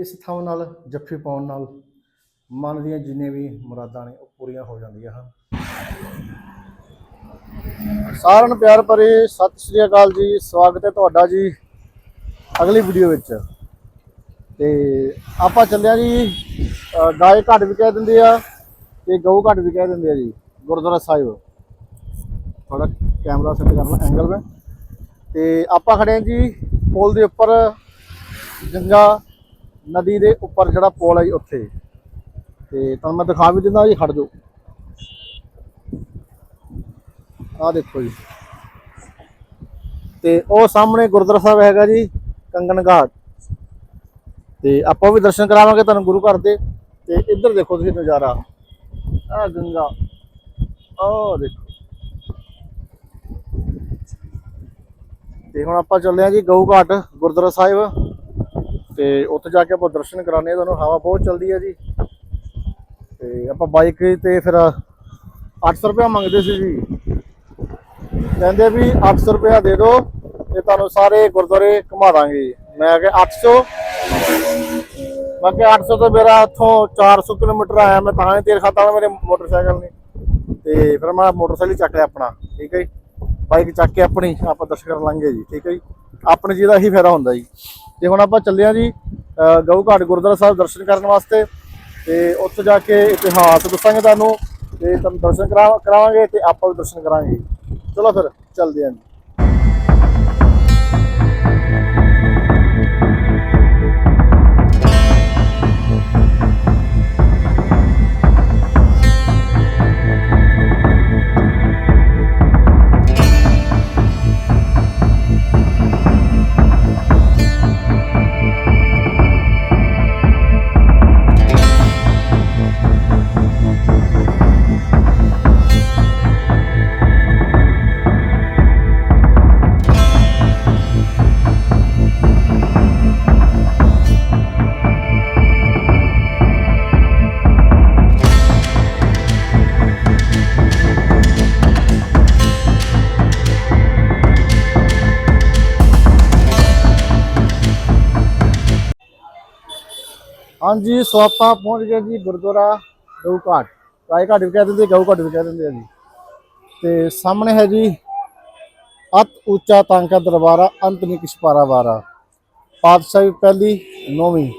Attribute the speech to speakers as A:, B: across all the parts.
A: ਇਸ ਥਾਂ ਨਾਲ, ਜੱਫੀ ਪਾਉਣ ਨਾਲ ਮਨ ਦੀਆਂ ਜਿੰਨੇ ਵੀ ਮੁਰਾਦਾਂ ਨੇ, ਉਹ ਪੂਰੀਆਂ ਹੋ ਜਾਂਦੀਆਂ ਹਨ। ਸਾਰਿਆਂ ਨੂੰ ਪਿਆਰ ਭਰੀ ਸਤਿ ਸ੍ਰੀ ਅਕਾਲ ਜੀ। ਸਵਾਗਤ ਹੈ ਤੁਹਾਡਾ ਜੀ ਅਗਲੀ ਵੀਡੀਓ ਵਿੱਚ। ਤੇ ਆਪਾਂ ਚੱਲਿਆ ਜੀ ਗਾਏ ਘੱਟ ਵੀ ਕਹਿ ਦਿੰਦੇ ਆ ਤੇ ਗਊ ਘੱਟ ਵੀ ਕਹਿ ਦਿੰਦੇ ਆ ਜੀ, ਗੁਰਦੁਆਰਾ ਸਾਹਿਬ। ਥੋੜਾ ਕੈਮਰਾ ਸੈੱਟ ਕਰਨਾ ਐਂਗਲ ਮੈਂ ਤੇ ਆਪਾਂ ਖੜੇ ਹਾਂ ਜੀ ਪੁਲ ਦੇ ਉੱਪਰ ਗੰਗਾ ਨਦੀ ਦੇ ਉੱਪਰ ਜਿਹੜਾ ਪੁਲ ਹੈ ਜੀ ਉੱਥੇ। ਤੇ ਤੁਹਾਨੂੰ ਮੈਂ ਦਿਖਾ ਵੀ ਦਿੰਦਾ ਜੀ, ਖੜ ਜਾਓ। ਆਹ ਦੇਖੋ ਜੀ। ਤੇ ਉਹ ਸਾਹਮਣੇ ਗੁਰਦੁਆਰਾ ਸਾਹਿਬ ਹੈਗਾ ਜੀ ਕੰਗਨ ਘਾਟ। ਤੇ ਆਪਾਂ ਵੀ ਦਰਸ਼ਨ ਕਰਾਵਾਂਗੇ ਤੁਹਾਨੂੰ ਗੁਰੂ ਘਰ ਦੇ। ਤੇ ਇੱਧਰ ਦੇਖੋ ਤੁਸੀਂ ਨਜ਼ਾਰਾ। ਆਹ ਗੰਗਾ। ਆਹ ਦੇਖੋ। ਤੇ ਹੁਣ ਆਪਾਂ ਚੱਲੇ ਆ ਜੀ ਗਊ ਘਾਟ, ਗੁਰਦੁਆਰਾ ਸਾਹਿਬ। ਤੇ ਉੱਥੇ ਜਾ ਕੇ ਆਪਾਂ ਦਰਸ਼ਨ ਕਰਾਣੇ ਆ ਤੁਹਾਨੂੰ ਹਵਾ ਬਹੁਤ ਚੱਲਦੀ ਹੈ ਜੀ। ਤੇ ਆਪਾਂ ਬਾਈਕ ਤੇ ਫਿਰ 800 ਰੁਪਏ ਮੰਗਦੇ ਸੀ ਜੀ। ਕਹਿੰਦੇ ਵੀ 800 ਰੁਪਏ ਦੇ ਦਿਓ ਤੇ ਤੁਹਾਨੂੰ ਸਾਰੇ ਗੁਰਦੁਆਰੇ ਘੁਮਾ ਦਾਂਗੇ। ਮੈਂ ਕਿਹਾ 800 ਮੈਂ ਕਿਹਾ 800 ਤੋਂ ਮੇਰਾ ਇੱਥੋਂ 400 ਕਿਲੋਮੀਟਰ ਆਇਆ, ਮੈਂ ਤਾਂ ਹੀ ਤੇਲ ਖਾਤਾ ਮੇਰੇ ਮੋਟਰਸਾਈਕਲ ਨੇ। ਤੇ ਫਿਰ ਮੈਂ ਮੋਟਰਸਾਈਕਲ ਚੱਕ ਲਿਆ ਆਪਣਾ, ਠੀਕ ਹੈ ਜੀ? ਬਾਈਕ ਚੱਕ ਕੇ ਆਪਣੀ, ਆਪਾਂ ਦਰਸ਼ਨ ਕਰਨ ਲਾਂਗੇ ਜੀ, ਠੀਕ ਹੈ ਜੀ? ਆਪਣੇ ਜੀ ਦਾ ਹੀ ਫਾਇਦਾ ਹੁੰਦਾ ਜੀ। ਤੇ ਹੁਣ ਆਪਾਂ ਚੱਲੇ ਆ ਜੀ ਅਹ ਗਊ ਘਾਟ ਗੁਰਦੁਆਰਾ ਸਾਹਿਬ ਦਰਸ਼ਨ ਕਰਨ ਵਾਸਤੇ, ਤੇ ਉੱਥੇ ਜਾ ਕੇ ਇਤਿਹਾਸ ਦੱਸਾਂਗੇ ਤੁਹਾਨੂੰ, ਤੇ ਤੁਹਾਨੂੰ ਦਰਸ਼ਨ ਕਰਾ- ਕਰਾਵਾਂਗੇ ਤੇ ਆਪਾਂ ਵੀ ਦਰਸ਼ਨ ਕਰਾਂਗੇ ਚਲੋ ਫਿਰ, ਚੱਲਦੇ ਆਂ ਹਾਂਜੀ, ਸੋ ਆਪਾਂ ਪਹੁੰਚ ਗਏ ਜੀ ਗੁਰਦੁਆਰਾ ਗਊ ਘਾਟ ਰਾਏ ਘਾਟ ਵੀ ਕਹਿ ਦਿੰਦੇ, ਗਊ ਘਾਟ ਵੀ ਕਹਿ ਦਿੰਦੇ ਆ ਜੀ। ਤੇ ਸਾਹਮਣੇ ਹੈ ਜੀ, ਅਤ ਉੱਚਾ ਤਾਂਕਾ ਦਰਬਾਰਾ, ਅੰਤ ਨੀ ਕਿਛ ਪਾਤਸ਼ਾਹੀ ਪਹਿਲੀ, ਨੌਵੀਂ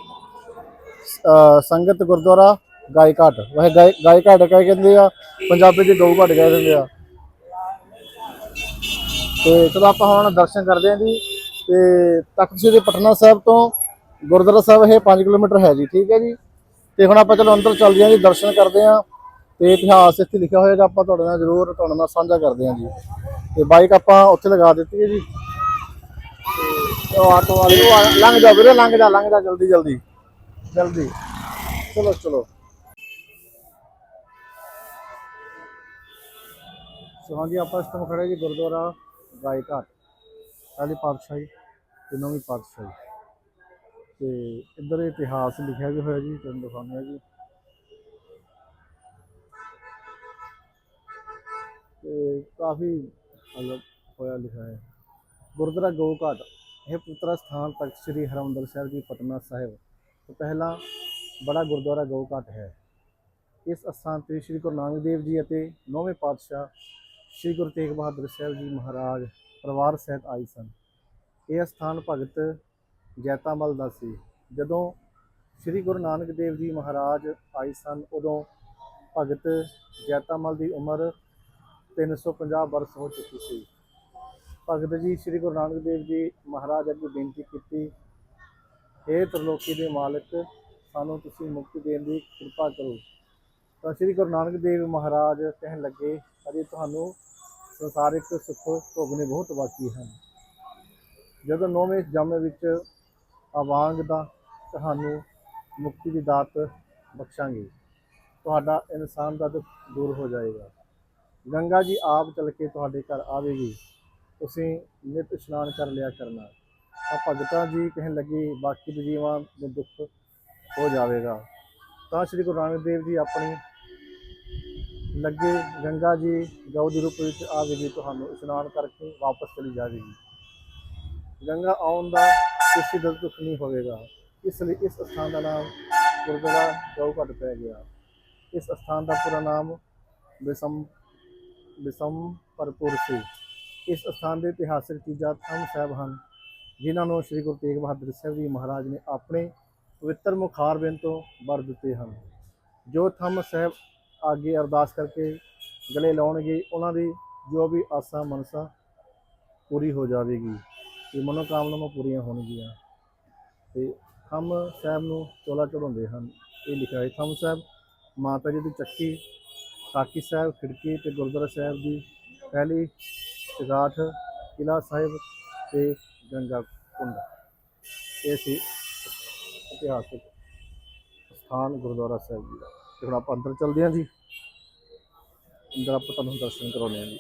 A: ਸੰਗਤ ਗੁਰਦੁਆਰਾ ਗਾਈ ਘਾਟ। ਵਹ ਗਾਈ ਘਾਟ ਕਹਿ ਕਹਿੰਦੇ ਆ, ਪੰਜਾਬੀ ਚ ਗਊ ਘਾਟ ਕਹਿ ਦਿੰਦੇ ਆ। ਤੇ ਚਲੋ ਆਪਾਂ ਹੁਣ ਦਰਸ਼ਨ ਕਰਦੇ ਹਾਂ ਜੀ। ਤੇ ਤਖਤ ਸ੍ਰੀ ਪਟਨਾ ਸਾਹਿਬ ਤੋਂ ਗੁਰਦੁਆਰਾ ਸਾਹਿਬ ਇਹ 5 ਕਿਲੋਮੀਟਰ ਹੈ ਜੀ, ਠੀਕ ਹੈ ਜੀ। ਤੇ ਹੁਣ ਆਪਾਂ ਚਲੋ ਅੰਦਰ ਚੱਲਦੇ ਹਾਂ ਜੀ, ਦਰਸ਼ਨ ਕਰਦੇ ਹਾਂ। ਤੇ ਇਤਿਹਾਸ ਇੱਥੇ ਲਿਖਿਆ ਹੋਏਗਾ, ਆਪਾਂ ਤੁਹਾਡੇ ਨਾਲ ਜ਼ਰੂਰ, ਤੁਹਾਡੇ ਨਾਲ ਸਾਂਝਾ ਕਰਦੇ ਹਾਂ ਜੀ। ਤੇ ਬਾਈਕ ਆਪਾਂ ਉੱਥੇ ਲਗਾ ਦਿੱਤੀ ਹੈ ਜੀ। ਤੇ ਆਟੋ ਵਾਲੇ ਉਹ ਲੰਘ ਜਾ ਵੀਰੇ, ਲੰਘ ਜਾ ਲੰਘ ਜਾ ਜਲਦੀ ਜਲਦੀ। ਜਲਦੀ। ਚਲੋ ਚਲੋ। ਸੋ ਹਾਂਜੀ ਆਪਾਂ ਇਸ ਟਾਈਮ ਖੜੇ ਜੀ ਗੁਰਦੁਆਰਾ ਗਾਈ ਘਾਟ ਪਹਿਲੀ ਪਾਤਸ਼ਾਹੀ ਤੇ ਨੌਵੀਂ ਪਾਤਸ਼ਾਹੀ। ਤੇ ਇੱਧਰ ਇਤਿਹਾਸ ਲਿਖਿਆ ਵੀ ਹੋਇਆ ਜੀ, ਤੁਹਾਨੂੰ ਦਿਖਾਉਂਦੇ ਆ ਜੀ। ਤੇ ਕਾਫੀ ਮਤਲਬ ਹੋਇਆ ਲਿਖਿਆ ਹੈ। ਗੁਰਦੁਆਰਾ ਗਊ ਘਾਟ ਇਹ ਪੁੱਤਰਾ ਸਥਾਨ ਤਖਤ ਸ੍ਰੀ ਹਰਿਮੰਦਰ ਸਾਹਿਬ ਜੀ, ਪਟਨਾ ਸਾਹਿਬ। ਤੋਂ ਪਹਿਲਾਂ ਬੜਾ ਗੁਰਦੁਆਰਾ ਗਊ ਘਾਟ ਹੈ। ਇਸ ਅਸਥਾਨ ਤੇ ਸ੍ਰੀ ਗੁਰੂ ਨਾਨਕ ਦੇਵ ਜੀ ਅਤੇ ਨੌਵੇਂ ਪਾਤਸ਼ਾਹ ਸ੍ਰੀ ਗੁਰੂ ਤੇਗ ਬਹਾਦਰ ਸਾਹਿਬ ਜੀ ਮਹਾਰਾਜ ਪਰਿਵਾਰ ਸਹਿਤ ਆਏ ਸਨ। ਇਹ ਸਥਾਨ ਭਗਤ ਜੈਤਾਮਲ ਦਾ ਸੀ। ਜਦੋਂ ਸ੍ਰੀ ਗੁਰੂ ਨਾਨਕ ਦੇਵ ਜੀ ਮਹਾਰਾਜ ਆਏ ਸਨ, ਉਦੋਂ ਭਗਤ ਜੈਤਾਮਲ ਦੀ ਉਮਰ 350 ਬਰਸ ਹੋ ਚੁੱਕੀ ਸੀ। ਭਗਤ ਜੀ ਸ੍ਰੀ ਗੁਰੂ ਨਾਨਕ ਦੇਵ ਜੀ ਮਹਾਰਾਜ ਅੱਗੇ ਬੇਨਤੀ ਕੀਤੀ हे ਤਰਲੋਕੀ ਦੇ ਮਾਲਕ, ਸਾਨੂੰ ਤੁਸੀਂ ਮੁਕਤੀ ਦੇਣ ਦੀ ਕਿਰਪਾ ਕਰੋ। ਤਾਂ ਸ੍ਰੀ ਗੁਰੂ ਨਾਨਕ ਦੇਵ ਮਹਾਰਾਜ ਕਹਿਣ ਲੱਗੇ, ਅਜੇ ਤੁਹਾਨੂੰ ਸੰਸਾਰਿਕ ਸੁੱਖ ਭੋਗਣੇ ਬਹੁਤ ਬਾਕੀ ਹਨ। ਜਦੋਂ ਨੌਵੇਂ ਜਾਮੇ ਵਿੱਚ ਆਵਾਂਗ ਦਾ ਤੁਹਾਨੂੰ ਮੁਕਤੀ ਦੀ ਦਾਤ ਬਖਸ਼ਾਂਗੇ। ਤੁਹਾਡਾ ਇਨਸਾਨ ਦਾ ਦੁੱਖ ਦੂਰ ਹੋ ਜਾਏਗਾ। ਗੰਗਾ ਜੀ ਆਪ ਚਲ ਕੇ ਤੁਹਾਡੇ ਘਰ ਆਵੇਗੀ। ਤੁਸੀਂ ਨਿਤ ਇਸ਼ਨਾਨ ਕਰ ਲਿਆ ਕਰਨਾ। ਤਾਂ ਭਗਤਾਂ ਜੀ ਕਹਿਣ ਲੱਗੇ, ਬਾਕੀ ਦੇ ਜੀਵਾਂ ਨੂੰ ਦੁੱਖ ਹੋ ਜਾਵੇਗਾ। ਤਾਂ ਸ੍ਰੀ ਗੁਰੂ ਨਾਨਕ ਦੇਵ ਜੀ ਆਪਣੀ ਲੱਗੇ ਗੰਗਾ ਜੀ ਗਊ ਦੇ ਰੂਪ ਵਿੱਚ ਆਵੇਗੀ, ਤੁਹਾਨੂੰ ਇਸ਼ਨਾਨ ਕਰਕੇ ਵਾਪਸ ਚਲੀ ਜਾਵੇਗੀ। ਗੰਗਾ ਆਉਣ ਦਾ ਕਿਸੇ ਦਾ ਦੁੱਖ ਨਹੀਂ ਹੋਵੇਗਾ। ਇਸ ਲਈ ਇਸ ਸਥਾਨ ਦਾ ਨਾਮ ਗੁਰਦੁਆਰਾ ਗਊ ਘਾਟ ਪੈ ਗਿਆ। ਇਸ ਸਥਾਨ ਦਾ ਪੂਰਾ ਨਾਮ ਬਿਸਮ ਬਿਸਮ ਭਰਪੂਰ ਸੀ। ਇਸ ਸਥਾਨ ਦੇ ਇਤਿਹਾਸਿਕ ਚੀਜ਼ਾਂ ਥੰਮ ਸਾਹਿਬ ਹਨ, ਜਿਨ੍ਹਾਂ ਨੂੰ ਸ੍ਰੀ ਗੁਰੂ ਤੇਗ ਬਹਾਦਰ ਸਾਹਿਬ ਜੀ ਮਹਾਰਾਜ ਨੇ ਆਪਣੇ ਪਵਿੱਤਰ ਮੁਖਾਰ ਮੁਖਾਰਬਿੰਦ ਤੋਂ ਵਰ ਦਿੱਤੇ ਹਨ। ਜੋ ਥੰਮ ਸਾਹਿਬ ਅੱਗੇ ਅਰਦਾਸ ਕਰਕੇ ਗਲੇ ਲਾਉਣਗੇ, ਉਹਨਾਂ ਦੀ ਜੋ ਵੀ ਆਸਾਂ ਮਨਸਾ ਪੂਰੀ ਹੋ ਜਾਵੇਗੀ। ਤੇ ਮਨੋਕਾਮਨਾਵਾਂ ਪੂਰੀਆਂ ਹੋਣਗੀਆਂ। ਤੇ ਥੰਮ ਸਾਹਿਬ ਨੂੰ ਚੋਲਾ ਚੜਾਉਂਦੇ ਹਨ। ਇਹ ਲਿਖਿਆ ਹੈ ਥੰਮ ਸਾਹਿਬ, ਮਾਤਾ ਜੀ ਦੀ ਚੱਕੀ ਕਾਕੀ ਸਾਹਿਬ, ਖਿੜਕੀ ਤੇ ਗੁਰਦੁਆਰਾ ਸਾਹਿਬ ਦੀ ਪਹਿਲੀ ਚਗਾਠ ਕਿਲਾ ਸਾਹਿਬ ਤੇ ਗੰਗਾ ਕੁੰਡ। ਇਹ ਸੀ ਇਤਿਹਾਸਿਕ ਸਥਾਨ ਗੁਰਦੁਆਰਾ ਸਾਹਿਬ ਜੀ ਦਾ। ਤੇ ਹੁਣ ਆਪਾਂ ਅੰਦਰ ਚੱਲਦੇ ਹਾਂ ਜੀ। ਅੰਦਰ ਆਪਾਂ ਤੁਹਾਨੂੰ ਦਰਸ਼ਨ ਕਰਾਉਂਦੇ ਹਾਂ ਜੀ।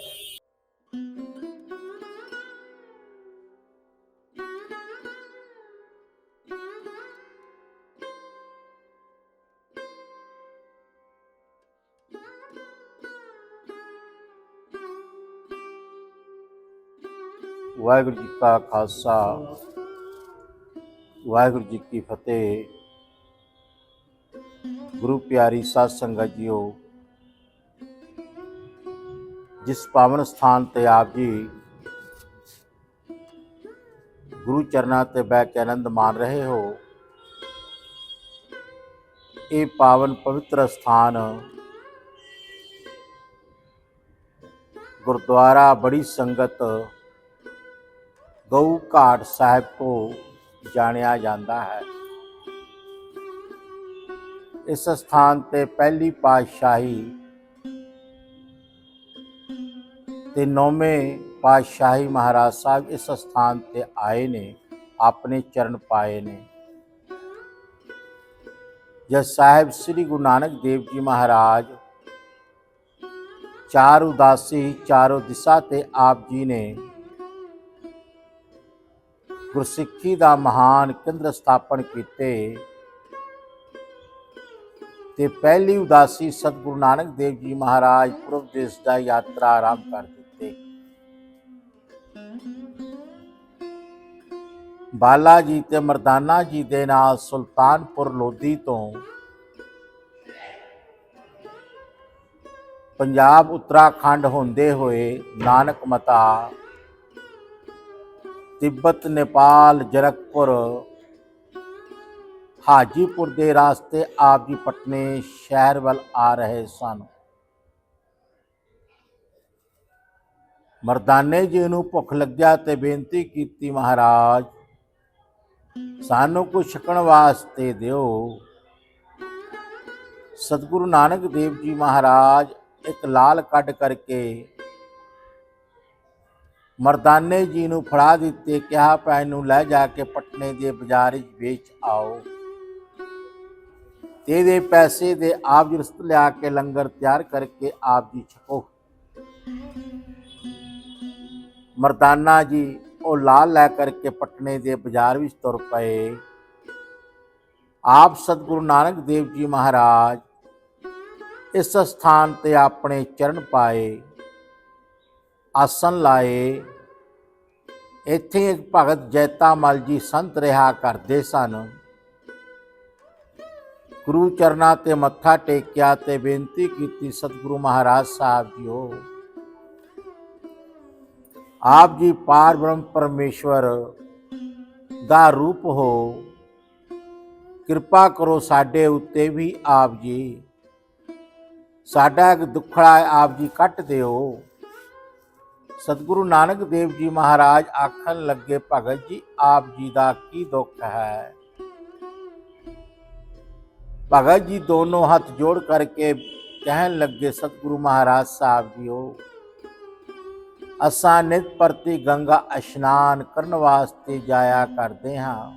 B: ਵਾਹਿਗੁਰੂ ਜੀ ਕਾ ਖਾਲਸਾ, ਵਾਹਿਗੁਰੂ ਜੀ ਕੀ ਫਤਿਹ। ਗੁਰੂ ਪਿਆਰੀ ਸਾਧ ਸੰਗਤ ਜੀਓ, ਜਿਸ ਪਾਵਨ ਸਥਾਨ ਤੇ ਆਪ ਜੀ ਗੁਰੂ ਚਰਨਾਂ ਤੇ ਬਹਿ ਕੇ ਆਨੰਦ ਮਾਣ ਰਹੇ ਹੋ, ਇਹ ਪਾਵਨ ਪਵਿੱਤਰ ਸਥਾਨ ਗੁਰਦੁਆਰਾ ਬੜੀ ਸੰਗਤ ਗਊ ਘਾਟ ਸਾਹਿਬ ਤੋਂ ਜਾਣਿਆ ਜਾਂਦਾ ਹੈ। ਇਸ ਸਥਾਨ ਤੇ ਪਹਿਲੀ ਪਾਤਸ਼ਾਹੀ ਤੇ ਨੌਵੇਂ ਪਾਤਸ਼ਾਹੀ ਮਹਾਰਾਜ ਸਾਹਿਬ ਇਸ ਸਥਾਨ ਤੇ ਆਏ ਨੇ, ਆਪਣੇ ਚਰਨ ਪਾਏ ਨੇ। ਜਦ ਸਾਹਿਬ ਸ੍ਰੀ ਗੁਰੂ ਨਾਨਕ ਦੇਵ ਜੀ ਮਹਾਰਾਜ ਚਾਰ ਉਦਾਸੀ, ਚਾਰੋ ਦਿਸ਼ਾ ਤੇ ਆਪ ਜੀ ਨੇ ਗੁਰਸਿੱਖੀ ਦਾ ਮਹਾਨ ਕੇਂਦਰ ਸਥਾਪਨ ਕੀਤੇ ਤੇ ਪਹਿਲੀ ਉਦਾਸੀ ਸਤਿਗੁਰੂ ਨਾਨਕ ਦੇਵ ਜੀ ਮਹਾਰਾਜ ਪੁਰਬ ਦੇਸ਼ ਦਾ ਯਾਤਰਾ ਆਰੰਭ ਕਰ ਦਿੱਤੇ। ਬਾਲਾ ਜੀ ਤੇ ਮਰਦਾਨਾ ਜੀ ਦੇ ਨਾਲ ਸੁਲਤਾਨਪੁਰ ਲੋਧੀ ਤੋਂ ਪੰਜਾਬ ਉੱਤਰਾਖੰਡ ਹੁੰਦੇ ਹੋਏ ਨਾਨਕ ਮਤਾ ਤਿੱਬਤ, ਨੇਪਾਲ, ਜਰਕਪੁਰ, ਹਾਜੀਪੁਰ ਦੇ ਰਾਸਤੇ ਆਪ ਜੀ ਪਟਨੇ ਸ਼ਹਿਰ ਵੱਲ ਆ ਰਹੇ ਸਨ। ਮਰਦਾਨੇ ਜੀ ਨੂੰ ਭੁੱਖ ਲੱਗਿਆ ਤੇ ਬੇਨਤੀ ਕੀਤੀ, ਮਹਾਰਾਜ, ਸਾਨੂੰ ਕੁਝ ਛਕਣ ਵਾਸਤੇ ਦਿਓ। ਸਤਿਗੁਰੂ ਨਾਨਕ ਦੇਵ ਜੀ ਮਹਾਰਾਜ, ਇੱਕ ਲਾਲ ਕੱਢ ਕਰਕੇ ਮਰਦਾਨੇ ਜੀ ਨੂੰ ਫੜਾ ਦਿੱਤੇ, ਕਿਹਾ ਭੈਣ ਨੂੰ ਲੈ ਜਾ ਕੇ ਪਟਨੇ ਦੇ ਬਾਜ਼ਾਰ ਵਿੱਚ ਵੇਚ ਆਓ। ਤੇ ਇਹਦੇ ਪੈਸੇ ਦੇ ਆਪ ਜੀ ਰਸਤ ਲਿਆ ਕੇ ਲੰਗਰ ਤਿਆਰ ਕਰਕੇ ਆਪ ਜੀ ਛਕੋ। ਮਰਦਾਨਾ ਜੀ ਉਹ ਲਾਲ ਲੈ ਕਰਕੇ ਪਟਨੇ ਦੇ ਬਾਜ਼ਾਰ ਵਿੱਚ ਤੁਰ ਪਏ। ਆਪ ਸਤਿਗੁਰੂ ਨਾਨਕ ਦੇਵ ਜੀ ਮਹਾਰਾਜ ਇਸ ਸਥਾਨ ਤੇ ਆਪਣੇ ਚਰਨ ਪਾਏ। ਆਸਨ ਲਾਏ। ਇੱਥੇ ਇੱਕ ਭਗਤ ਜੈਤਾ ਮਲ ਜੀ ਸੰਤ ਰਿਹਾ ਕਰਦੇ ਸਨ। ਗੁਰੂ ਚਰਨਾਂ ਤੇ ਮੱਥਾ ਟੇਕਿਆ ਤੇ ਬੇਨਤੀ ਕੀਤੀ ਸਤਿਗੁਰੂ ਮਹਾਰਾਜ ਸਾਹਿਬ ਜੀਓ। ਆਪ ਜੀ ਪਾਰ ਬ੍ਰਹਮ ਪਰਮੇਸ਼ਵਰ ਦਾ ਰੂਪ ਹੋ, ਕਿਰਪਾ ਕਰੋ ਸਾਡੇ ਉੱਤੇ ਵੀ ਆਪ ਜੀ। ਸਾਡਾ ਇੱਕ ਦੁੱਖੜਾ ਆਪ ਜੀ ਕੱਟ ਦਿਓ। ਸਤਿਗੁਰੂ ਨਾਨਕ ਦੇਵ ਜੀ ਮਹਾਰਾਜ ਆਖਣ ਲੱਗੇ, ਭਗਤ ਜੀ, ਆਪ ਜੀ ਦਾ ਕੀ ਦੁੱਖ ਹੈ? ਭਗਤ ਜੀ ਦੋਨੋਂ ਹੱਥ ਜੋੜ ਕਰਕੇ ਕਹਿਣ ਲੱਗੇ, ਸਤਿਗੁਰੂ ਮਹਾਰਾਜ ਸਾਹਿਬ ਜੀਓ, ਅਸਾਂ ਨਿਤ ਪ੍ਰਤੀ ਗੰਗਾ ਇਸ਼ਨਾਨ ਕਰਨ ਵਾਸਤੇ ਜਾਇਆ ਕਰਦੇ ਹਾਂ।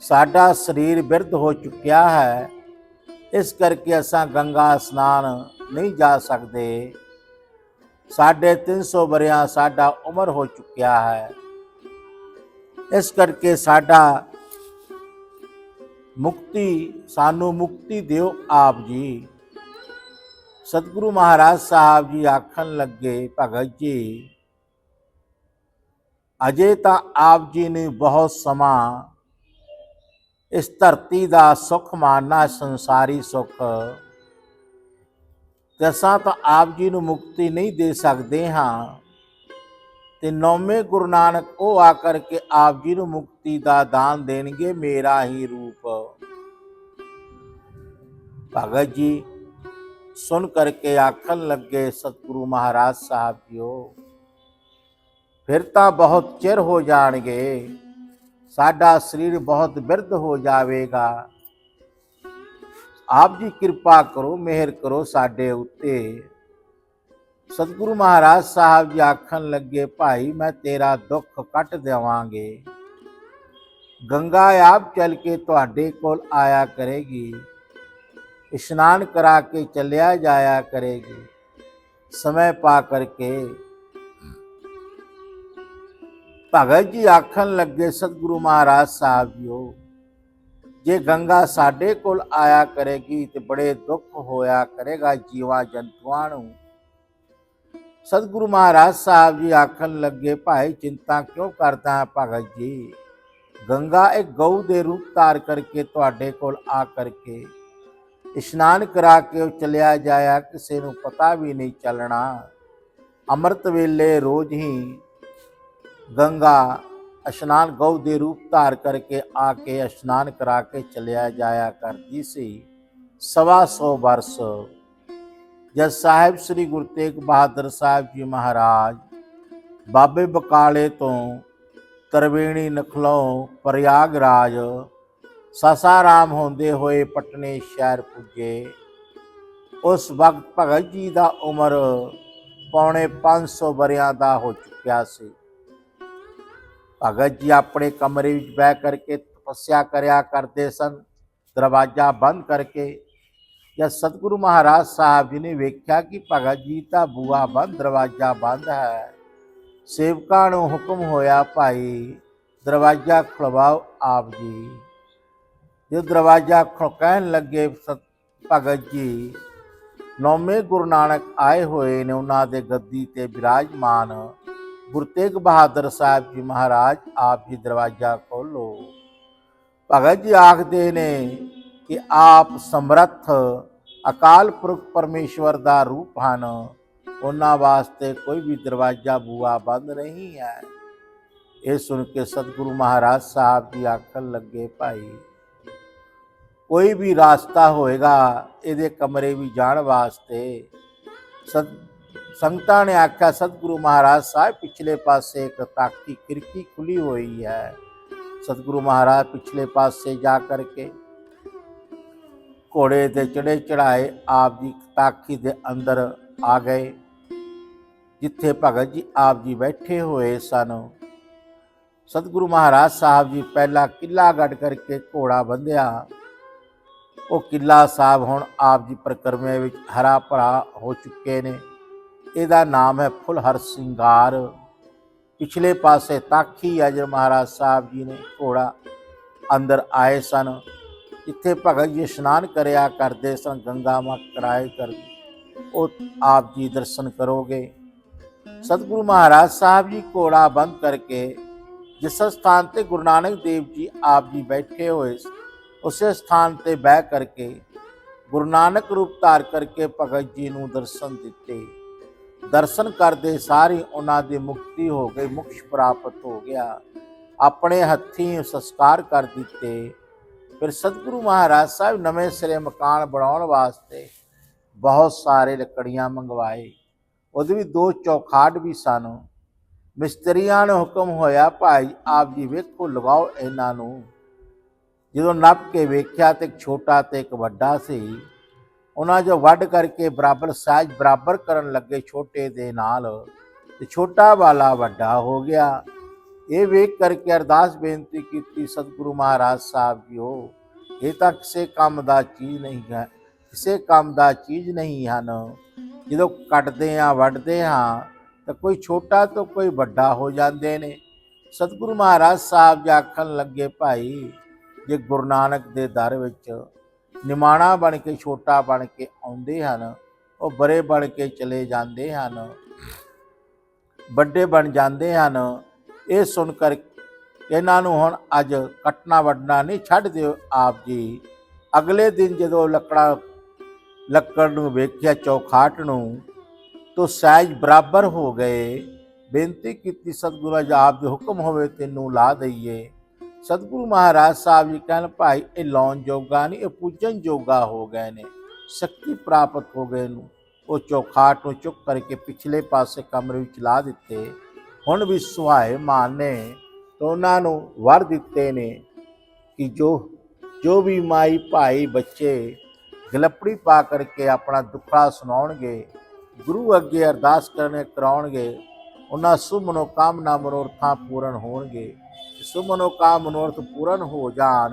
B: ਸਾਡਾ ਸਰੀਰ ਬਿਰਧ ਹੋ ਚੁੱਕਿਆ ਹੈ, ਇਸ ਕਰਕੇ ਅਸਾਂ ਗੰਗਾ ਇਸ਼ਨਾਨ ਨਹੀਂ ਜਾ ਸਕਦੇ। ਸਾਢੇ 300 ਵਰਿਆਂ ਸਾਡਾ ਉਮਰ ਹੋ ਚੁੱਕਿਆ ਹੈ। ਇਸ ਕਰਕੇ ਸਾਡਾ ਮੁਕਤੀ, ਸਾਨੂੰ ਮੁਕਤੀ ਦਿਓ ਆਪ ਜੀ। ਸਤਿਗੁਰੂ ਮਹਾਰਾਜ ਸਾਹਿਬ ਜੀ ਆਖਣ ਲੱਗੇ, ਭਗਤ ਜੀ, ਅਜੇ ਤਾਂ ਆਪ ਜੀ ਨੇ ਬਹੁਤ ਸਮਾਂ ਇਸ ਧਰਤੀ ਦਾ ਸੁਖ ਮਾਨਣਾ ਸੰਸਾਰੀ ਸੁਖ ਤੇ ਅਸਾਂ ਤਾਂ ਆਪ ਜੀ ਨੂੰ ਮੁਕਤੀ ਨਹੀਂ ਦੇ ਸਕਦੇ ਹਾਂ। ਤੇ ਨੌਵੇਂ ਗੁਰੂ ਨਾਨਕ ਉਹ ਆ ਕਰਕੇ ਆਪ ਜੀ ਨੂੰ ਮੁਕਤੀ ਦਾ ਦਾਨ ਦੇਣਗੇ, ਮੇਰਾ ਹੀ ਰੂਪ। ਭਗਤ ਜੀ ਸੁਣ ਕਰਕੇ ਆਖਣ ਲੱਗੇ, ਸਤਿਗੁਰੂ ਮਹਾਰਾਜ ਸਾਹਿਬ ਜੀਓ, ਫਿਰ ਤਾਂ ਬਹੁਤ ਚਿਰ ਹੋ ਜਾਣਗੇ, ਸਾਡਾ ਸਰੀਰ ਬਹੁਤ ਬਿਰਧ ਹੋ ਜਾਵੇਗਾ। ਆਪ ਜੀ ਕਿਰਪਾ ਕਰੋ ਮਿਹਰ ਕਰੋ ਸਾਡੇ ਉੱਤੇ ਸਤਿਗੁਰੂ ਮਹਾਰਾਜ ਸਾਹਿਬ ਜੀ ਆਖਣ ਲੱਗੇ ਭਾਈ ਮੈਂ ਤੇਰਾ ਦੁੱਖ ਕੱਟ ਦੇਵਾਂਗੇ ਗੰਗਾ ਆਪ ਚੱਲ ਕੇ ਤੁਹਾਡੇ ਕੋਲ ਆਇਆ ਕਰੇਗੀ ਇਸ਼ਨਾਨ ਕਰਾ ਕੇ ਚੱਲਿਆ ਜਾਇਆ ਕਰੇਗੀ ਸਮੇਂ ਪਾ ਕਰਕੇ ਭਗਤ ਜੀ ਆਖਣ ਲੱਗੇ ਸਤਿਗੁਰੂ ਮਹਾਰਾਜ ਸਾਹਿਬ ਜੀਓ ਜੇ ਗੰਗਾ ਸਾਡੇ ਕੋਲ ਆਇਆ ਕਰੇਗੀ ਤੇ ਬੜੇ ਦੁੱਖ ਹੋਇਆ ਕਰੇਗਾ ਜੀਵਾ ਜੰਤੂਆਂ ਨੂੰ। ਸਤਿਗੁਰੂ ਮਹਾਰਾਜ ਸਾਹਿਬ ਜੀ ਆਖਣ ਲੱਗੇ, ਭਾਈ ਚਿੰਤਾ ਕਿਉਂ ਕਰਦਾ ਹੈ ਭਗਤ ਜੀ? ਗੰਗਾ ਇੱਕ ਗਊ ਦੇ ਰੂਪ ਧਾਰ ਕਰਕੇ ਤੁਹਾਡੇ ਕੋਲ ਆ ਕਰਕੇ ਇਸ਼ਨਾਨ ਕਰਾ ਕੇ ਉਹ ਚਲਿਆ ਜਾਇਆ, ਕਿਸੇ ਨੂੰ ਪਤਾ ਵੀ ਨਹੀਂ ਚੱਲਣਾ। ਅੰਮ੍ਰਿਤ ਵੇਲੇ ਰੋਜ਼ ਹੀ ਗੰਗਾ ਇਸ਼ਨਾਨ ਗਊ ਦੇ ਰੂਪ ਧਾਰ ਕਰਕੇ ਆ ਕੇ ਇਸ਼ਨਾਨ ਕਰਾ ਕੇ ਚਲਿਆ ਜਾਇਆ ਕਰਦੀ ਸੀ। ਸਵਾ ਸੌ ਵਰਸ ਜਦ ਸਾਹਿਬ ਸ੍ਰੀ ਗੁਰੂ ਤੇਗ ਬਹਾਦਰ ਸਾਹਿਬ ਜੀ ਮਹਾਰਾਜ ਬਾਬੇ ਬਕਾਲੇ ਤੋਂ ਤਰਵੇਣੀ ਨਖਲੋ ਪ੍ਰਯਾਗਰਾਜ, ਸਸਾਰਾਮ ਹੁੰਦੇ ਹੋਏ ਪਟਨੇ ਸ਼ਹਿਰ ਪੁੱਜੇ। ਉਸ ਵਕਤ ਭਗਤ ਜੀ ਦਾ ਉਮਰ ਪੌਣੇ 500 ਬਰਿਆਂ ਦਾ ਹੋ ਚੁੱਕਿਆ ਸੀ। ਭਗਤ ਜੀ ਆਪਣੇ ਕਮਰੇ ਵਿੱਚ ਬਹਿ ਕਰਕੇ ਤਪੱਸਿਆ ਕਰਿਆ ਕਰਦੇ ਸਨ। ਦਰਵਾਜ਼ਾ ਬੰਦ ਕਰਕੇ ਜਦ ਸਤਿਗੁਰੂ ਮਹਾਰਾਜ ਸਾਹਿਬ ਜੀ ਨੇ ਵੇਖਿਆ ਕਿ ਭਗਤ ਜੀ ਦਾ ਬੂਆ ਬੰਦ, ਦਰਵਾਜ਼ਾ ਬੰਦ ਹੈ, ਸੇਵਕਾਂ ਨੂੰ ਹੁਕਮ ਹੋਇਆ, ਭਾਈ, ਦਰਵਾਜ਼ਾ ਖੁਲਵਾਓ ਆਪ ਜੀ। ਜੋ ਦਰਵਾਜ਼ਾ ਖੜਕਾਉਣ ਲੱਗੇ, ਸਤ, ਭਗਤ ਜੀ, ਨੌਵੇਂ ਗੁਰੂ ਨਾਨਕ ਆਏ ਹੋਏ ਨੇ, ਉਹਨਾਂ ਦੇ ਗੱਦੀ ਤੇ ਵਿਰਾਜਮਾਨ ਗੁਰੂ ਤੇਗ ਬਹਾਦਰ ਸਾਹਿਬ ਜੀ ਮਹਾਰਾਜ ਆਪ ਜੀ ਦਰਵਾਜ਼ਾ ਖੋਲੋ ਭਗਤ ਜੀ ਆਖਦੇ ਨੇ ਕਿ ਆਪ ਸਮਰੱਥ ਅਕਾਲ ਪੁਰਖ ਪਰਮੇਸ਼ਵਰ ਦਾ ਰੂਪ ਹਨ। ਉਹਨਾਂ ਵਾਸਤੇ ਕੋਈ ਵੀ ਦਰਵਾਜ਼ਾ ਬੂਆ ਬੰਦ ਨਹੀਂ ਹੈ। ਇਹ ਸੁਣ ਕੇ ਸਤਿਗੁਰੂ ਮਹਾਰਾਜ ਸਾਹਿਬ ਜੀ ਆਖਣ ਲੱਗੇ, ਭਾਈ, ਕੋਈ ਵੀ ਰਾਸਤਾ ਹੋਏਗਾ, ਇਹਦੇ ਕਮਰੇ ਵੀ ਜਾਣ ਵਾਸਤੇ ਸਤ ਸੰਗਤਾਂ ਨੇ ਆਖਿਆ ਸਤਿਗੁਰੂ ਮਹਾਰਾਜ ਸਾਹਿਬ ਪਿਛਲੇ ਪਾਸੇ ਇੱਕ ਤਾਕੀ ਕਿਰਕੀ ਖੁੱਲੀ ਹੋਈ ਹੈ ਸਤਿਗੁਰੂ ਮਹਾਰਾਜ ਪਿਛਲੇ ਪਾਸੇ ਜਾ ਕਰਕੇ ਘੋੜੇ ਤੇ ਚੜੇ ਚੜਾਏ ਆਪ ਜੀ ਤਾਕੀ ਦੇ ਅੰਦਰ ਆ ਗਏ ਜਿੱਥੇ ਭਗਤ ਜੀ ਆਪ ਜੀ ਬੈਠੇ ਹੋਏ ਸਨ ਸਤਿਗੁਰੂ ਮਹਾਰਾਜ ਸਾਹਿਬ ਜੀ ਪਹਿਲਾ ਕਿਲਾ ਗੱਡ ਕਰਕੇ ਘੋੜਾ ਬੰਧਿਆ ਉਹ ਕਿਲਾ ਸਾਹਿਬ ਹੁਣ ਆਪ ਜੀ ਪ੍ਰਕਰਮੇ ਵਿੱਚ ਹਰਾ ਭਰਾ ਹੋ ਚੁੱਕੇ ਨੇ ਇਹਦਾ ਨਾਮ ਹੈ ਫੁਲਹਰ ਸਿੰਗਾਰ। ਪਿਛਲੇ ਪਾਸੇ ਤਾਖੀ ਅਜਰ ਮਹਾਰਾਜ ਸਾਹਿਬ ਜੀ ਨੇ ਘੋੜਾ ਅੰਦਰ ਆਏ ਸਨ। ਇੱਥੇ ਭਗਤ ਜੀ ਇਸ਼ਨਾਨ ਕਰਿਆ ਕਰਦੇ ਸਨ, ਗੰਗਾ ਮਾ ਕਰਾਏ ਕਰ ਉਹ ਆਪ ਜੀ ਦਰਸ਼ਨ ਕਰੋਗੇ। ਸਤਿਗੁਰੂ ਮਹਾਰਾਜ ਸਾਹਿਬ ਜੀ ਘੋੜਾ ਬੰਦ ਕਰਕੇ ਜਿਸ ਸਥਾਨ ਤੇ ਗੁਰੂ ਨਾਨਕ ਦੇਵ ਜੀ ਆਪ ਜੀ ਬੈਠੇ ਹੋਏ ਉਸੇ ਸਥਾਨ ਤੇ ਬਹਿ ਕਰਕੇ ਗੁਰੂ ਨਾਨਕ ਰੂਪ ਧਾਰ ਕਰਕੇ ਭਗਤ ਜੀ ਨੂੰ ਦਰਸ਼ਨ ਦਿੱਤੇ। ਦਰਸ਼ਨ ਕਰਦੇ ਸਾਰੀ ਉਹਨਾਂ ਦੀ ਮੁਕਤੀ ਹੋ ਗਈ, ਮੁਕਸ਼ ਪ੍ਰਾਪਤ ਹੋ ਗਿਆ। ਆਪਣੇ ਹੱਥੀਂ ਸੰਸਕਾਰ ਕਰ ਦਿੱਤੇ। ਫਿਰ ਸਤਿਗੁਰੂ ਮਹਾਰਾਜ ਸਾਹਿਬ ਨਵੇਂ ਸਿਰੇ ਮਕਾਨ ਬਣਾਉਣ ਵਾਸਤੇ ਬਹੁਤ ਸਾਰੇ ਲੱਕੜੀਆਂ ਮੰਗਵਾਏ। ਉਹਦੇ ਵੀ ਦੋ ਚੌਖਾਟ ਵੀ ਸਨ। ਮਿਸਤਰੀਆਂ ਨੂੰ ਹੁਕਮ ਹੋਇਆ, ਭਾਈ, ਆਪ ਜੀ ਵੇਖੋ, ਲਗਾਓ ਇਹਨਾਂ ਨੂੰ। ਜਦੋਂ ਨੱਪ ਕੇ ਵੇਖਿਆ ਤੇ ਇੱਕ ਛੋਟਾ ਤੇ ਇੱਕ ਵੱਡਾ ਸੀ। ਉਹਨਾਂ ਜੋ ਵੱਢ ਕਰਕੇ ਬਰਾਬਰ ਸਾਈਜ਼ ਬਰਾਬਰ ਕਰਨ ਲੱਗੇ ਛੋਟੇ ਦੇ ਨਾਲ। ਤੇ ਛੋਟਾ ਵਾਲਾ ਵੱਡਾ ਹੋ ਗਿਆ। ਇਹ ਵੇਖ ਕਰਕੇ ਅਰਦਾਸ ਬੇਨਤੀ ਕੀਤੀ, ਸਤਿਗੁਰੂ ਮਹਾਰਾਜ ਸਾਹਿਬ ਜੀਓ, ਇਹ ਤਾਂ ਕਿਸੇ ਕੰਮ ਦਾ ਚੀਜ਼ ਨਹੀਂ ਹੈ, ਕਿਸੇ ਕੰਮ ਦਾ ਚੀਜ਼ ਨਹੀਂ ਹਨ। ਜਦੋਂ ਕੱਟਦੇ ਆ ਵੱਢਦੇ ਹਾਂ, ਤਾਂ ਕੋਈ ਛੋਟਾ ਤੋਂ ਕੋਈ ਵੱਡਾ ਹੋ ਜਾਂਦੇ ਨੇ। ਸਤਿਗੁਰੂ ਮਹਾਰਾਜ ਸਾਹਿਬ ਜੀ ਆਖਣ ਲੱਗੇ, ਭਾਈ, ਜੇ ਗੁਰੂ ਨਾਨਕ ਦੇ ਦਰ ਵਿੱਚ ਨਿਮਾਣਾ ਬਣ ਕੇ, ਛੋਟਾ ਬਣ ਕੇ ਆਉਂਦੇ ਹਨ, ਉਹ ਬੜੇ ਬਣ ਕੇ ਚਲੇ ਜਾਂਦੇ ਹਨ, ਵੱਡੇ ਬਣ ਜਾਂਦੇ ਹਨ। ਇਹ ਸੁਣ ਕਰ ਇਹਨਾਂ ਨੂੰ ਹੁਣ ਅੱਜ ਕੱਟਣਾ ਵੱਢਣਾ ਨਹੀਂ ਛੱਡ ਦਿਓ ਆਪ ਜੀ। ਅਗਲੇ ਦਿਨ ਜਦੋਂ ਲੱਕੜਾ, ਲੱਕੜ ਨੂੰ ਵੇਖਿਆ, ਚੌਖਾਟ ਨੂੰ, ਤੋ ਸਾਈਜ਼ ਬਰਾਬਰ ਹੋ ਗਏ। ਬੇਨਤੀ ਕੀਤੀ, ਸਤਿਗੁਰੂ ਜੀ ਆਪ ਦੇ ਹੁਕਮ ਹੋਵੇ, ਤੈਨੂੰ ਲਾ ਦਈਏ। ਸਤਿਗੁਰੂ ਮਹਾਰਾਜ ਸਾਹਿਬ ਜੀ ਕਹਿਣ, ਭਾਈ, ਇਹ ਲਾਉਣ ਜੋਗਾ ਨਹੀਂ, ਇਹ ਪੂਜਨ ਜੋਗਾ ਹੋ ਗਏ ਨੇ। ਸ਼ਕਤੀ ਪ੍ਰਾਪਤ ਹੋ ਗਏ ਨੂੰ। ਉਹ ਚੌਖਾਟ ਨੂੰ ਚੁੱਕ ਕਰਕੇ ਪਿਛਲੇ ਪਾਸੇ ਕਮਰੇ ਵਿੱਚ ਲਾ ਦਿੱਤੇ। ਹੁਣ ਵੀ ਸੁਹਾਏ ਮਾਨ ਨੇ ਉਹਨਾਂ ਨੂੰ ਵਰ ਦਿੱਤੇ ਨੇ ਕਿ ਜੋ ਜੋ ਵੀ ਮਾਈ ਭਾਈ ਬੱਚੇ ਗਲਪੜੀ ਪਾ ਕਰਕੇ ਆਪਣਾ ਦੁੱਖਾ ਸੁਣਾਉਣਗੇ, ਗੁਰੂ ਅੱਗੇ ਅਰਦਾਸ ਕਰਨੇ ਕਰਾਉਣਗੇ, ਉਹਨਾਂ ਸੁਭ ਮਨੋਕਾਮਨਾ ਮਨੋਰਥਾਂ ਪੂਰਨ ਹੋਣਗੇ। ਸੁਭ ਮਨੋਕਾਮ ਮਨੋਰਥ ਪੂਰਨ ਹੋ ਜਾਣ।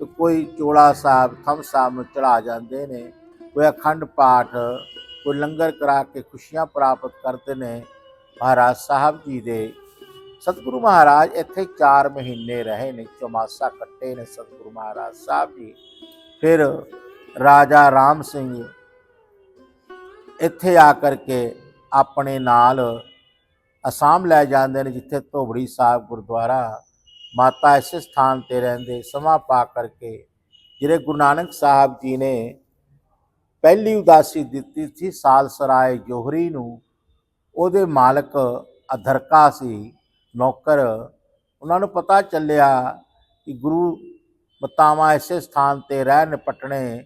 B: ਤੇ ਕੋਈ ਚੋਲਾ ਸਾਹਿਬ ਥਮ ਸਾਹਿਬ ਨੂੰ ਚੜਾ ਜਾਂਦੇ ਨੇ, ਕੋਈ ਅਖੰਡ ਪਾਠ, ਕੋਈ ਲੰਗਰ ਕਰਾ ਕੇ ਖੁਸ਼ੀਆਂ ਪ੍ਰਾਪਤ ਕਰਦੇ ਨੇ ਮਹਾਰਾਜ ਸਾਹਿਬ ਜੀ ਦੇ। ਸਤਿਗੁਰੂ ਮਹਾਰਾਜ ਇੱਥੇ 4 ਮਹੀਨੇ ਰਹੇ ਨੇ, ਚੌਮਾਸਾ ਕੱਟੇ ਨੇ ਸਤਿਗੁਰੂ ਮਹਾਰਾਜ ਸਾਹਿਬ ਜੀ। ਫਿਰ ਰਾਜਾ ਰਾਮ ਸਿੰਘ ਇੱਥੇ ਆ ਕਰਕੇ ਆਪਣੇ ਨਾਲ ਅਸਾਮ ਲੈ ਜਾਂਦੇ ਨੇ, ਜਿੱਥੇ ਧੋਬੜੀ ਸਾਹਿਬ, ਗੁਰਦੁਆਰਾ, ਮਾਤਾ ਇਸੇ ਸਥਾਨ ਤੇ ਰਹਿੰਦੇ, ਸਮਾਂ ਪਾ ਕਰਕੇ ਜਿਹੜੇ ਗੁਰੂ ਨਾਨਕ ਸਾਹਿਬ ਜੀ ਨੇ ਪਹਿਲੀ ਉਦਾਸੀ ਦਿੱਤੀ ਸੀ ਸਾਲਸਰਾਏ ਜੋਹਰੀ ਨੂੰ, ਉਹਦੇ ਮਾਲਕ ਅਧਰਕਾ ਸੀ, ਨੌਕਰ। ਉਹਨਾਂ ਨੂੰ ਪਤਾ ਚੱਲਿਆ ਕਿ ਗੁਰੂ ਬਤਾਵਾ ਇਸੇ ਸਥਾਨ ਤੇ ਰਹਿਣ ਨਿਪਟਣੇ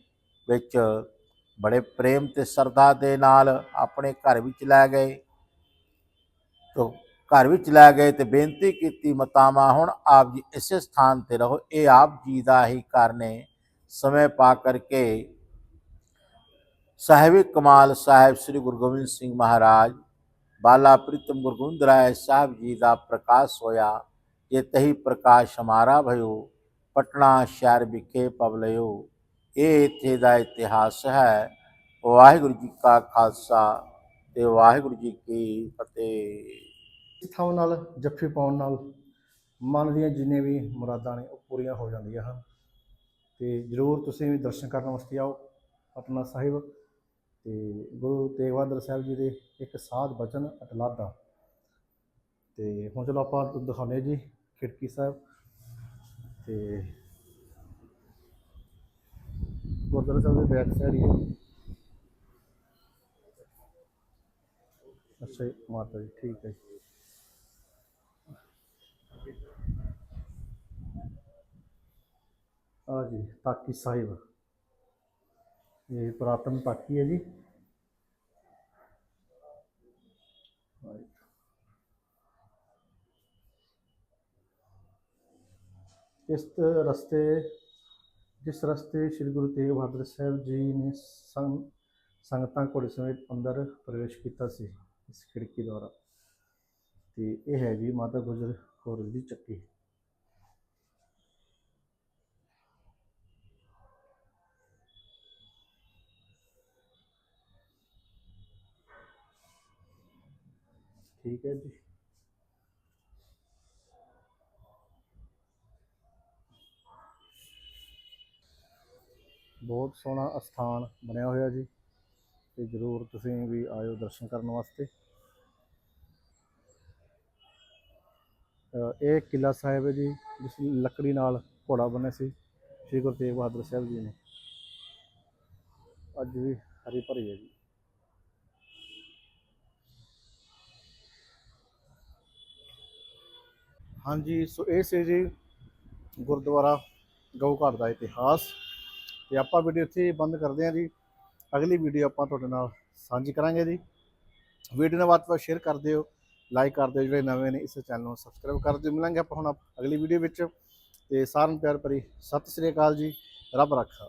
B: ਵਿੱਚ ਬੜੇ ਪ੍ਰੇਮ ਤੇ ਸਰਦਾ ਦੇ ਨਾਲ ਆਪਣੇ ਘਰ ਵਿੱਚ ਲੈ ਗਏ। ਤੋ ਘਰ ਵਿੱਚ ਲੈ ਗਏ ਤੇ ਬੇਨਤੀ ਕੀਤੀ ਮਤਾਵਾ, ਹੁਣ ਆਪ ਜੀ ਇਸੇ ਸਥਾਨ ਤੇ ਰਹੋ। ਇਹ ਆਪ ਜੀ ਦਾ ਹੀ ਘਰ ਨੇ। ਸਮੇਂ ਪਾ ਕਰਕੇ ਸਾਹਿਬ ਕਮਾਲ ਸਾਹਿਬ ਸ੍ਰੀ ਗੁਰੂ ਗੋਬਿੰਦ ਸਿੰਘ ਮਹਾਰਾਜ, ਬਾਲਾ ਪ੍ਰੀਤਮ ਗੁਰੂ ਗੋਬਿੰਦ ਰਾਏ ਸਾਹਿਬ ਜੀ ਦਾ ਪ੍ਰਕਾਸ਼ ਹੋਇਆ ਜੇ ਤਹੀ ਪ੍ਰਕਾਸ਼ ਹਮਾਰਾ ਭਇਓ, ਪਟਨਾ ਸ਼ਹਿਰ ਵਿਖੇ ਪਵਲਿਓ ਇਹ ਇੱਥੇ ਦਾ ਇਤਿਹਾਸ ਹੈ। ਵਾਹਿਗੁਰੂ ਜੀ ਕਾ ਖਾਲਸਾ ਤੇ ਵਾਹਿਗੁਰੂ ਜੀ ਕੀ ਫਤਿਹ।
A: ਥਾਂ ਨਾਲ ਜੱਫੀ ਪਾਉਣ ਨਾਲ ਮਨ ਦੀਆਂ ਜਿੰਨੇ ਵੀ ਮੁਰਾਦਾਂ ਨੇ ਉਹ ਪੂਰੀਆਂ ਹੋ ਜਾਂਦੀਆਂ ਹਨ। ਤੇ ਜਰੂਰ ਤੁਸੀਂ ਵੀ ਦਰਸ਼ਨ ਕਰਨ ਵਾਸਤੇ ਆਓ ਪਟਨਾ ਸਾਹਿਬ। ਤੇ ਗੁਰੂ ਤੇਗ ਬਹਾਦਰ ਸਾਹਿਬ ਜੀ ਦੇ ਇੱਕ ਸਾਧ ਬਚਨ ਅਟਲਾਦਾ। ਤੇ ਹੁਣ ਚਲੋ ਆਪਾਂ ਤੁਹਾਨੂੰ ਦਿਖਾਉਂਦੇ ਹਾਂ ਜੀ ਖਿੜਕੀ ਸਾਹਿਬ। ਤੇ ਗੁਰਦੁਆਰਾ ਸਾਹਿਬ ਦੇ ਬੈਕ ਸਾਈਡ ਹੀ ਹੈ। ਅੱਛਾ ਜੀ, ਮਾਤਾ ਜੀ ਠੀਕ ਹੈ ਆ ਜੀ ਤਾਕੀ ਸਾਹਿਬ। ਇਹ ਪੁਰਾਤਨ ਤਾਕੀ ਹੈ ਜੀ। ਇਸ ਰਸਤੇ, ਜਿਸ ਰਸਤੇ ਸ੍ਰੀ ਗੁਰੂ ਤੇਗ ਬਹਾਦਰ ਸਾਹਿਬ ਜੀ ਨੇ ਸੰਗ ਸੰਗਤਾਂ ਘੋੜੇ ਸਮੇਤ ਅੰਦਰ ਪ੍ਰਵੇਸ਼ ਕੀਤਾ ਸੀ ਇਸ ਖਿੜਕੀ ਦੁਆਰਾ। ਤੇ ਇਹ ਹੈ ਜੀ ਮਾਤਾ ਗੁਜਰ ਕੌਰ ਦੀ ਚੱਕੀ। ਠੀਕ ਹੈ ਜੀ। ਬਹੁਤ ਸੋਹਣਾ ਅਸਥਾਨ ਬਣਿਆ ਹੋਇਆ ਜੀ। ਤੇ ਜਰੂਰ ਤੁਸੀਂ ਵੀ ਆਇਓ ਦਰਸ਼ਨ ਕਰਨ ਵਾਸਤੇ। ਇਹ ਕਿਲਾ ਸਾਹਿਬ ਹੈ ਜੀ, ਜਿਸ ਲੱਕੜੀ ਨਾਲ ਘੋੜਾ ਬਣਿਆ ਸੀ, ਸ੍ਰੀ ਗੁਰੂ ਤੇਗ ਬਹਾਦਰ ਸਾਹਿਬ ਜੀ ਨੇ। ਅੱਜ ਵੀ ਹਰੀ ਭਰੀ ਹੈ ਜੀ। ਹਾਂਜੀ, ਸੋ ਇਹ ਸੀ ਜੀ ਗੁਰਦੁਆਰਾ ਗਊ ਘਰ ਦਾ ਇਤਿਹਾਸ। ਤੇ ਆਪਾਂ ਵੀਡੀਓ ਇੱਥੇ ਬੰਦ ਕਰਦੇ ਹਾਂ ਜੀ। ਅਗਲੀ ਵੀਡੀਓ ਆਪਾਂ ਤੁਹਾਡੇ ਨਾਲ ਸਾਂਝੀ ਕਰਾਂਗੇ ਜੀ। ਵੀਡੀਓ ਨੂੰ ਵੱਧ ਤੋਂ ਵੱਧ ਸ਼ੇਅਰ ਕਰ ਦਿਓ ਲਾਈਕ ਕਰ ਦਿਓ, ਜਿਹੜੇ ਨਵੇਂ ਨੇ ਇਸ ਚੈਨਲ ਨੂੰ ਸਬਸਕ੍ਰਾਈਬ ਕਰ ਦਿਓ। ਮਿਲਾਂਗੇ ਆਪਾਂ ਹੁਣ ਅਗਲੀ ਵੀਡੀਓ ਵਿੱਚ। ਤੇ ਸਾਰਿਆਂ ਨੂੰ ਪਿਆਰ ਭਰੀ ਸਤਿ ਸ੍ਰੀ ਅਕਾਲ ਜੀ। ਰੱਬ ਰੱਖਾ।